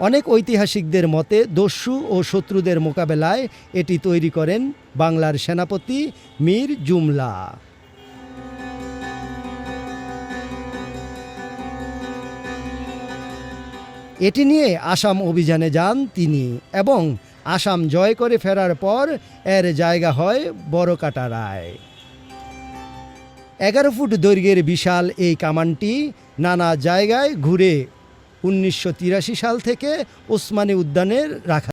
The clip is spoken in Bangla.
অনেক ঐতিহাসিকদের মতে দস্যু ও শত্রুদের মোকাবেলায় এটি তৈরি করেন বাংলার সেনাপতি মীর জুমলা। এটি নিয়ে আসাম অভিযানে যান তিনি এবং আসাম জয় করে ফেরার পর এর জায়গা হয় বড়কাটারায় এগারো ফুট দৈর্ঘ্যের বিশাল এই কামানটি নানা জায়গায় ঘুরে উনিশশো তিরাশি সাল থেকে ওসমানী উদ্যানের রাখা